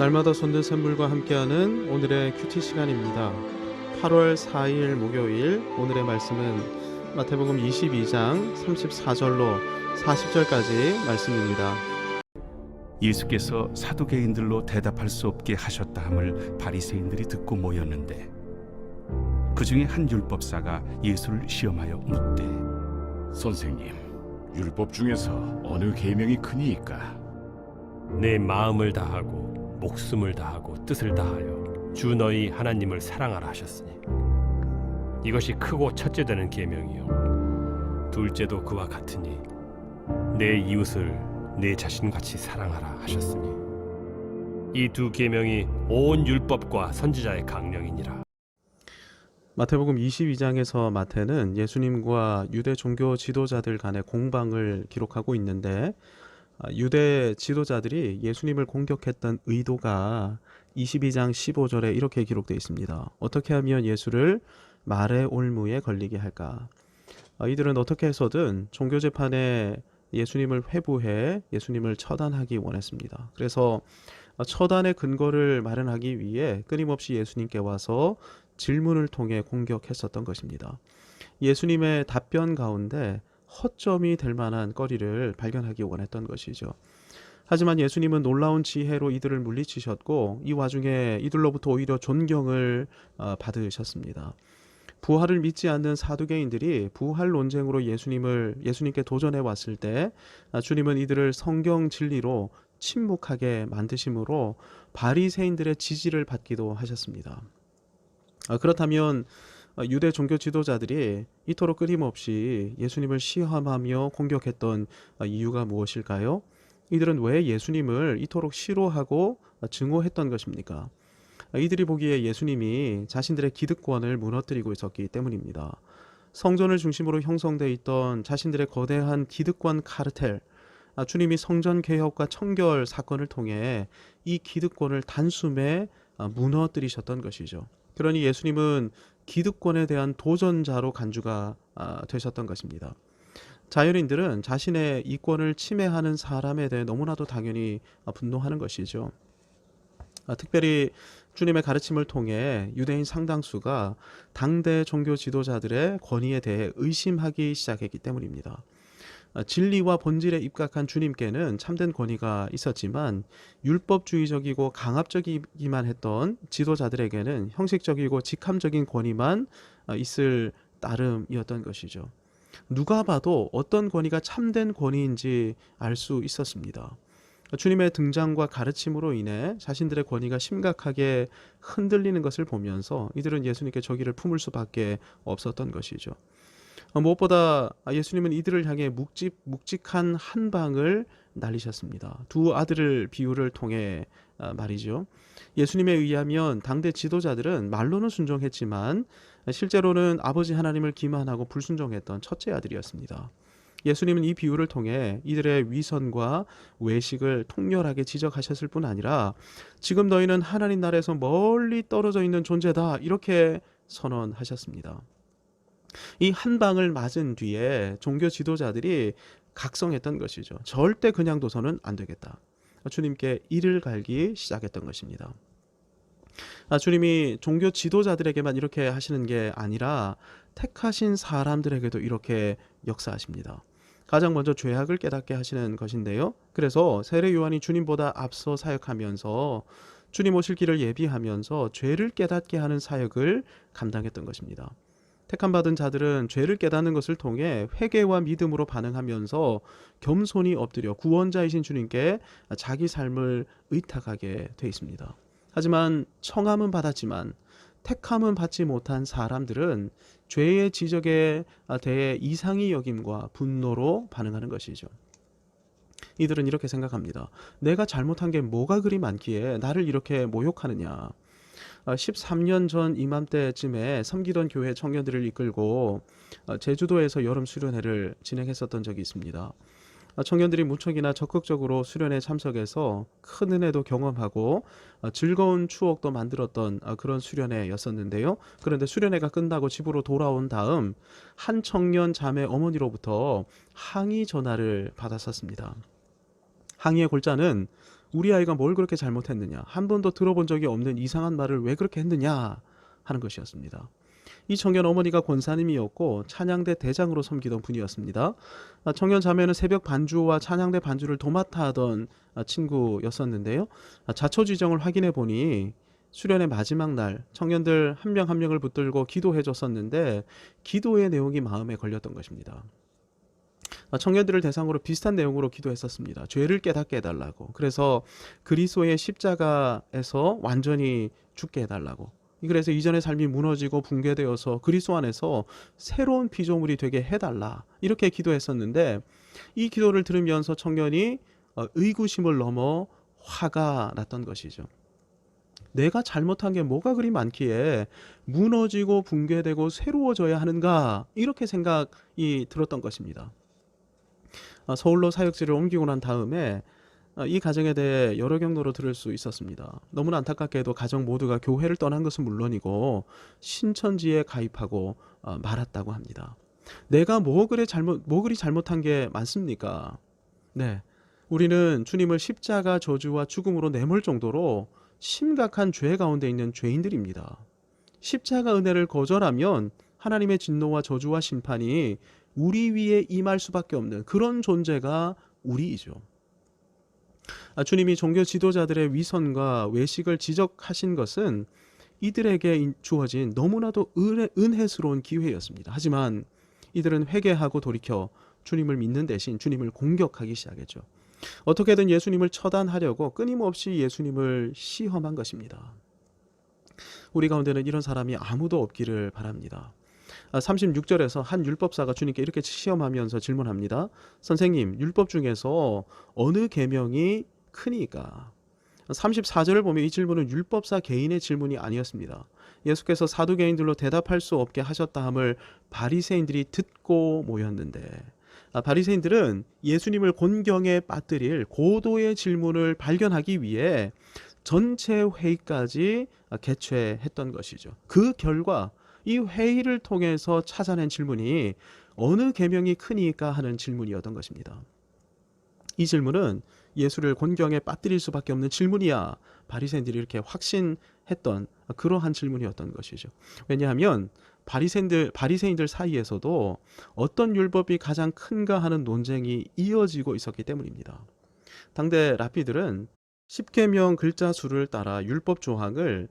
날마다 손든 샘물과 함께하는 오늘의 큐티 시간입니다. 8월 4일 목요일 오늘의 말씀은 마태복음 22장 34절로 40절까지 말씀입니다. 예수께서 사두개인들로 대답할 수 없게 하셨다 함을 바리새인들이 듣고 모였는데 그 중에 한 율법사가 예수를 시험하여 묻되 선생님, 율법 중에서 어느 계명이 크니이까? 내 마음을 다하고 목숨을 다하고 뜻을 다하여 주 너희 하나님을 사랑하라 하셨으니 이것이 크고 첫째 되는 계명이요. 둘째도 그와 같으니 내 이웃을 내 자신같이 사랑하라 하셨으니 이 두 계명이 온 율법과 선지자의 강령이니라. 마태복음 22장에서 마태는 예수님과 유대 종교 지도자들 간의 공방을 기록하고 있는데 아, 유대 지도자들이 예수님을 공격했던 의도가 22장 15절에 이렇게 기록되어 있습니다. 어떻게 하면 예수를 말의 올무에 걸리게 할까? 아, 이들은 어떻게 해서든 종교 재판에 예수님을 회부해 예수님을 처단하기 원했습니다. 그래서 아, 처단의 근거를 마련하기 위해 끊임없이 예수님께 와서 질문을 통해 공격했었던 것입니다. 예수님의 답변 가운데 허점이 될 만한 거리를 발견하기 원했던 것이죠. 하지만 예수님은 놀라운 지혜로 이들을 물리치셨고 이 와중에 이들로부터 오히려 존경을 어, 받으셨습니다. 부활을 믿지 않는 사두개인들이 부활 논쟁으로 예수님을 예수님께 도전해 왔을 때 아, 주님은 이들을 성경 진리로 침묵하게 만드심으로 바리새인들의 지지를 받기도 하셨습니다. 아, 그렇다면 어, 유대 종교 지도자들이 이토록 끊임없이 예수님을 시험하며 공격했던 어, 이유가 무엇일까요? 이들은 왜 예수님을 이토록 싫어하고 어, 증오했던 것입니까? 아, 이들이 보기에 예수님이 자신들의 기득권을 무너뜨리고 있었기 때문입니다. 성전을 중심으로 형성돼 있던 자신들의 거대한 기득권 카르텔, 아, 주님이 성전 개혁과 청결 사건을 통해 이 기득권을 단숨에 아, 무너뜨리셨던 것이죠. 그러니 예수님은 기득권에 대한 도전자로 간주가 아, 되셨던 것입니다. 자연인들은 자신의 이권을 침해하는 사람에 대해 너무나도 당연히 아, 분노하는 것이죠. 아, 특별히 주님의 가르침을 통해 유대인 상당수가 당대 종교 지도자들의 권위에 대해 의심하기 시작했기 때문입니다. 아, 진리와 본질에 입각한 주님께는 참된 권위가 있었지만 율법주의적이고 강압적이기만 했던 지도자들에게는 형식적이고 직함적인 권위만 아, 있을 따름이었던 것이죠. 누가 봐도 어떤 권위가 참된 권위인지 알 수 있었습니다. 주님의 등장과 가르침으로 인해 자신들의 권위가 심각하게 흔들리는 것을 보면서 이들은 예수님께 저기를 품을 수밖에 없었던 것이죠. 어, 무엇보다 예수님은 이들을 향해 묵직, 묵직한 한 방을 날리셨습니다. 두 아들을 비유를 통해 아, 말이죠. 예수님에 의하면 당대 지도자들은 말로는 순종했지만 실제로는 아버지 하나님을 기만하고 불순종했던 첫째 아들이었습니다. 예수님은 이 비유를 통해 이들의 위선과 외식을 통렬하게 지적하셨을 뿐 아니라 지금 너희는 하나님 나라에서 멀리 떨어져 있는 존재다 이렇게 선언하셨습니다. 이 한 방을 맞은 뒤에 종교 지도자들이 각성했던 것이죠. 절대 그냥 둬서는 안 되겠다. 주님께 이를 갈기 시작했던 것입니다. 아, 주님이 종교 지도자들에게만 이렇게 하시는 게 아니라 택하신 사람들에게도 이렇게 역사하십니다. 가장 먼저 죄악을 깨닫게 하시는 것인데요. 그래서 세례 요한이 주님보다 앞서 사역하면서 주님 오실 길을 예비하면서 죄를 깨닫게 하는 사역을 감당했던 것입니다. 택함 받은 자들은 죄를 깨닫는 것을 통해 회개와 믿음으로 반응하면서 겸손히 엎드려 구원자이신 주님께 자기 삶을 의탁하게 돼 있습니다. 하지만 청함은 받았지만 택함은 받지 못한 사람들은 죄의 지적에 대해 이상히 여김과 분노로 반응하는 것이죠. 이들은 이렇게 생각합니다. 내가 잘못한 게 뭐가 그리 많기에 나를 이렇게 모욕하느냐. 13년 전 이맘때쯤에 섬기던 교회 청년들을 이끌고 어, 제주도에서 여름 수련회를 진행했었던 적이 있습니다. 어, 청년들이 무척이나 적극적으로 수련회 참석해서 큰 은혜도 경험하고 어, 즐거운 추억도 만들었던 그런 수련회였었는데요. 그런데 수련회가 끝나고 집으로 돌아온 다음 한 청년 자매 어머니로부터 항의 전화를 받았었습니다. 항의의 골자는 우리 아이가 뭘 그렇게 잘못했느냐? 한 번도 들어본 적이 없는 이상한 말을 왜 그렇게 했느냐? 하는 것이었습니다. 이 청년 어머니가 권사님이었고 찬양대 대장으로 섬기던 분이었습니다. 아, 청년 자매는 새벽 반주와 찬양대 반주를 도맡아 하던 아, 친구였었는데요. 아, 자초지정을 확인해 보니 수련의 마지막 날 청년들 한명한 명을 붙들고 기도해 줬었는데 기도의 내용이 마음에 걸렸던 것입니다. 아, 청년들을 대상으로 비슷한 내용으로 기도했었습니다. 죄를 깨닫게 해달라고. 그래서 그리스도의 십자가에서 완전히 죽게 해달라고. 그래서 이전의 삶이 무너지고 붕괴되어서 그리스도 안에서 새로운 피조물이 되게 해달라. 이렇게 기도했었는데 이 기도를 들으면서 청년이 어, 의구심을 넘어 화가 났던 것이죠. 내가 잘못한 게 뭐가 그리 많기에 무너지고 붕괴되고 새로워져야 하는가 이렇게 생각이 들었던 것입니다. 아, 서울로 사역지를 옮기고 난 다음에 아, 이 가정에 대해 여러 경로로 들을 수 있었습니다. 너무나 안타깝게도 가정 모두가 교회를 떠난 것은 물론이고 신천지에 가입하고 아, 말았다고 합니다. 내가 뭐 그래 잘못 뭐 그리 잘못한 게 많습니까? 네. 우리는 주님을 십자가 저주와 죽음으로 내몰 정도로 심각한 죄 가운데 있는 죄인들입니다. 십자가 은혜를 거절하면 하나님의 진노와 저주와 심판이 우리 위에 임할 수밖에 없는 그런 존재가 우리이죠. 아, 주님이 종교 지도자들의 위선과 외식을 지적하신 것은 이들에게 인- 주어진 너무나도 은혜, 은혜 스러운 기회였습니다. 하지만 이들은 회개하고 돌이켜 주님을 믿는 대신 주님을 공격하기 시작했죠. 어떻게든 예수님을 처단하려고 끊임없이 예수님을 시험한 것입니다. 우리 가운데는 이런 사람이 아무도 없기를 바랍니다. 36절에서 한 율법사가 주님께 이렇게 시험하면서 질문합니다. 선생님, 율법 중에서 어느 계명이 크니까? 34절을 보면 이 질문은 율법사 개인의 질문이 아니었습니다. 예수께서 사두개인들로 대답할 수 없게 하셨다 함을 바리새인들이 듣고 모였는데 아, 바리새인들은 예수님을 곤경에 빠뜨릴 고도의 질문을 발견하기 위해 전체 회의까지 아, 개최했던 것이죠. 그 결과 이 회의를 통해서 찾아낸 질문이 어느 계명이 크니까 하는 질문이었던 것입니다. 이 질문은 예수를 곤경에 빠뜨릴 수밖에 없는 질문이야. 바리새인들이 이렇게 확신했던 그러한 질문이었던 것이죠. 왜냐하면 바리새인들 바리새인들 사이에서도 어떤 율법이 가장 큰가 하는 논쟁이 이어지고 있었기 때문입니다. 당대 라피들은 10계명 글자 수를 따라 율법 조항을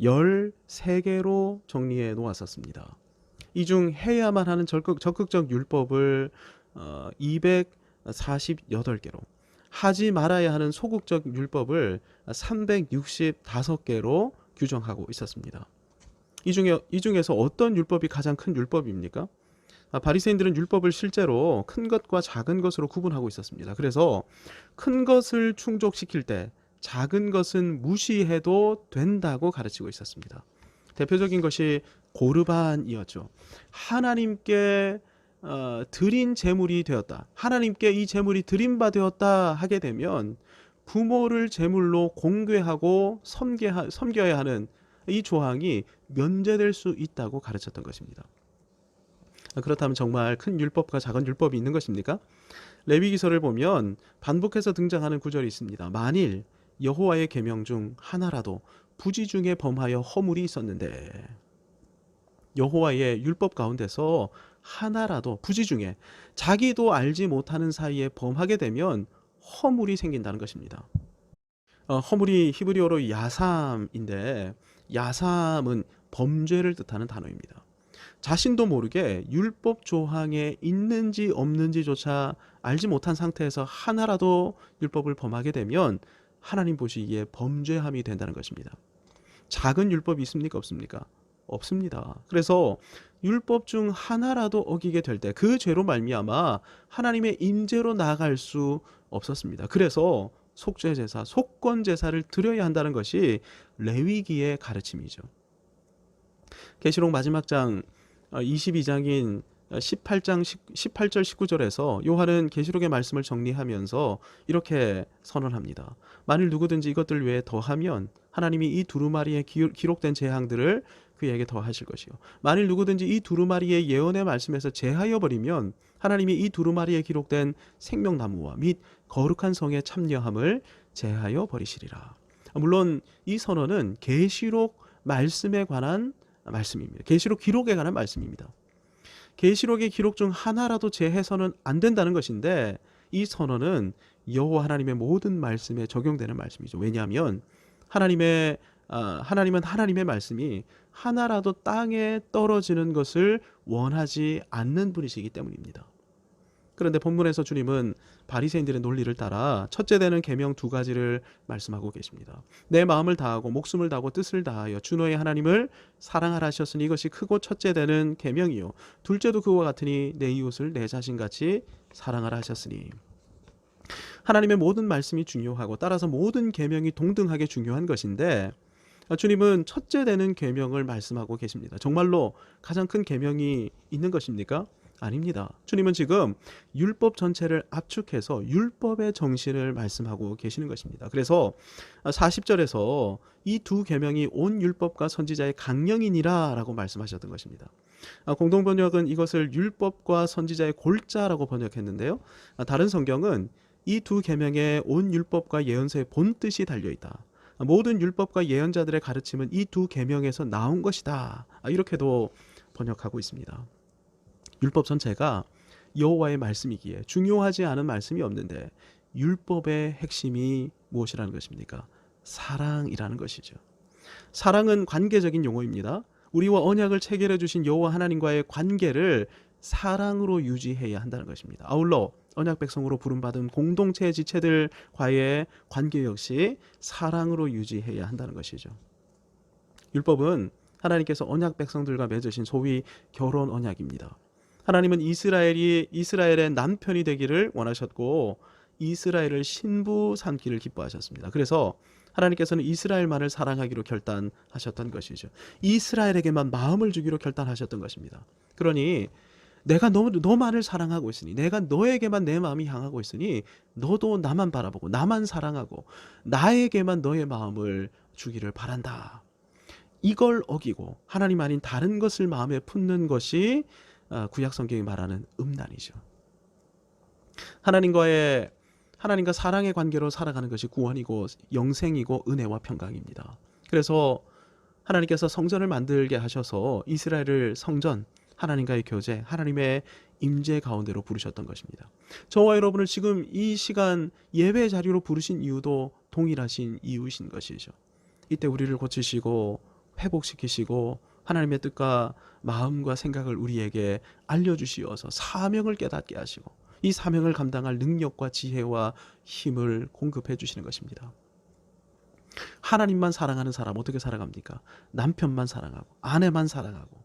613개로 정리해 놓았었습니다. 이 중 해야만 하는 적극, 적극적 율법을 어, 248개로 하지 말아야 하는 소극적 율법을 365개로 규정하고 있었습니다. 이 중에 이 중에서 어떤 율법이 가장 큰 율법입니까? 아, 바리새인들은 율법을 실제로 큰 것과 작은 것으로 구분하고 있었습니다. 그래서 큰 것을 충족시킬 때 작은 것은 무시해도 된다고 가르치고 있었습니다. 대표적인 것이 고르반이었죠. 하나님께 어, 드린 제물이 되었다. 하나님께 이 제물이 드린 바 되었다 하게 되면 부모를 제물로 공괴하고 섬겨야, 섬겨야 하는 이 조항이 면제될 수 있다고 가르쳤던 것입니다. 아, 그렇다면 정말 큰 율법과 작은 율법이 있는 것입니까? 레위기서를 보면 반복해서 등장하는 구절이 있습니다. 만일 여호와의 계명 중 하나라도 부지 중에 범하여 허물이 있었는데 여호와의 율법 가운데서 하나라도 부지 중에 자기도 알지 못하는 사이에 범하게 되면 허물이 생긴다는 것입니다. 어, 허물이 히브리어로 야삼인데 야삼은 범죄를 뜻하는 단어입니다. 자신도 모르게 율법 조항에 있는지 없는지조차 알지 못한 상태에서 하나라도 율법을 범하게 되면 하나님 보시기에 범죄함이 된다는 것입니다. 작은 율법이 있습니까? 없습니까? 없습니다. 그래서 율법 중 하나라도 어기게 될 때 그 죄로 말미암아 하나님의 임재로 나아갈 수 없었습니다. 그래서 속죄 제사, 속건 제사를 드려야 한다는 것이 레위기의 가르침이죠. 계시록 마지막 장 22장인 18장 18절 19절에서 요한은 계시록의 말씀을 정리하면서 이렇게 선언합니다. 만일 누구든지 이것들 외에 더하면 하나님이 이 두루마리에 기- 기록된 재앙들을 그에게 더하실 것이요. 만일 누구든지 이 두루마리의 예언의 말씀에서 제하여 버리면 하나님이 이 두루마리에 기록된 생명나무와 및 거룩한 성에 참여함을 제하여 버리시리라. 물론 이 선언은 계시록 말씀에 관한 말씀입니다. 계시록 기록에 관한 말씀입니다. 계시록의 기록 중 하나라도 제해서는 안 된다는 것인데 이 선언은 여호와 하나님의 모든 말씀에 적용되는 말씀이죠. 왜냐하면 하나님의 아, 하나님은 하나님의 말씀이 하나라도 땅에 떨어지는 것을 원하지 않는 분이시기 때문입니다. 그런데 본문에서 주님은 바리새인들의 논리를 따라 첫째 되는 계명 두 가지를 말씀하고 계십니다. 내 마음을 다하고 목숨을 다하고 뜻을 다하여 주 너의 하나님을 사랑하라 하셨으니 이것이 크고 첫째 되는 계명이요 둘째도 그와 같으니 내 이웃을 내 자신같이 사랑하라 하셨으니 하나님의 모든 말씀이 중요하고 따라서 모든 계명이 동등하게 중요한 것인데 주님은 첫째 되는 계명을 말씀하고 계십니다. 정말로 가장 큰 계명이 있는 것입니까? 아닙니다. 주님은 지금 율법 전체를 압축해서 율법의 정신을 말씀하고 계시는 것입니다. 그래서 40절에서 이 두 계명이 온 율법과 선지자의 강령이니라라고 말씀하셨던 것입니다. 아, 공동 번역은 이것을 율법과 선지자의 골자라고 번역했는데요. 아, 다른 성경은 이 두 계명에 온 율법과 예언서의 본 뜻이 달려 있다. 아, 모든 율법과 예언자들의 가르침은 이 두 계명에서 나온 것이다. 이렇게도 번역하고 있습니다. 율법 전체가 여호와의 말씀이기에 중요하지 않은 말씀이 없는데 율법의 핵심이 무엇이라는 것입니까? 사랑이라는 것이죠. 사랑은 관계적인 용어입니다. 우리와 언약을 체결해 주신 여호와 하나님과의 관계를 사랑으로 유지해야 한다는 것입니다. 아울러 언약 백성으로 부름받은 공동체 지체들과의 관계 역시 사랑으로 유지해야 한다는 것이죠. 율법은 하나님께서 언약 백성들과 맺으신 소위 결혼 언약입니다. 하나님은 이스라엘이 이스라엘의 남편이 되기를 원하셨고 이스라엘을 신부 삼기를 기뻐하셨습니다. 그래서 하나님께서는 이스라엘만을 사랑하기로 결단하셨던 것이죠. 이스라엘에게만 마음을 주기로 결단하셨던 것입니다. 그러니 내가 너, 너만을 사랑하고 있으니 내가 너에게만 내 마음이 향하고 있으니 너도 나만 바라보고 나만 사랑하고 나에게만 너의 마음을 주기를 바란다. 이걸 어기고 하나님 아닌 다른 것을 마음에 품는 것이 아, 구약 성경이 말하는 음란이죠. 하나님과의 하나님과 사랑의 관계로 살아가는 것이 구원이고 영생이고 은혜와 평강입니다. 그래서 하나님께서 성전을 만들게 하셔서 이스라엘을 성전 하나님과의 교제, 하나님의 임재 가운데로 부르셨던 것입니다. 저와 여러분을 지금 이 시간 예배 자리로 부르신 이유도 동일하신 이유신 것이죠. 이때 우리를 고치시고 회복시키시고 하나님의 뜻과 마음과 생각을 우리에게 알려주시어서 사명을 깨닫게 하시고 이 사명을 감당할 능력과 지혜와 힘을 공급해 주시는 것입니다. 하나님만 사랑하는 사람 어떻게 살아갑니까? 남편만 사랑하고 아내만 사랑하고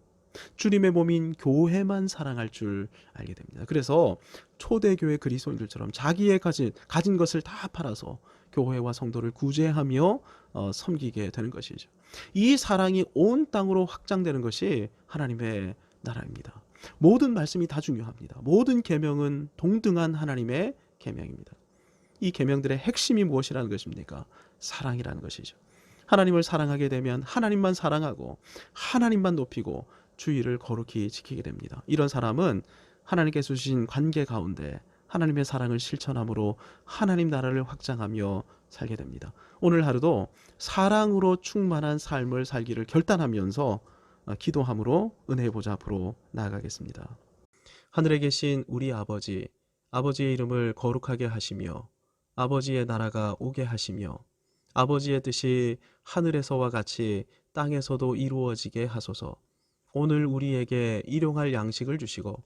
주님의 몸인 교회만 사랑할 줄 알게 됩니다. 그래서 초대교회 그리스도인들처럼 자기의 가진 가진 것을 다 팔아서 교회와 성도를 구제하며 어, 섬기게 되는 것이죠. 이 사랑이 온 땅으로 확장되는 것이 하나님의 나라입니다. 모든 말씀이 다 중요합니다. 모든 계명은 동등한 하나님의 계명입니다. 이 계명들의 핵심이 무엇이라는 것입니까? 사랑이라는 것이죠. 하나님을 사랑하게 되면 하나님만 사랑하고 하나님만 높이고 주의를 거룩히 지키게 됩니다. 이런 사람은 하나님께서 주신 관계 가운데 하나님의 사랑을 실천함으로 하나님 나라를 확장하며 살게 됩니다. 오늘 하루도 사랑으로 충만한 삶을 살기를 결단하면서 어, 기도함으로 은혜의 보좌 앞으로 나아가겠습니다. 하늘에 계신 우리 아버지, 아버지의 이름을 거룩하게 하시며 아버지의 나라가 오게 하시며 아버지의 뜻이 하늘에서와 같이 땅에서도 이루어지게 하소서. 오늘 우리에게 일용할 양식을 주시고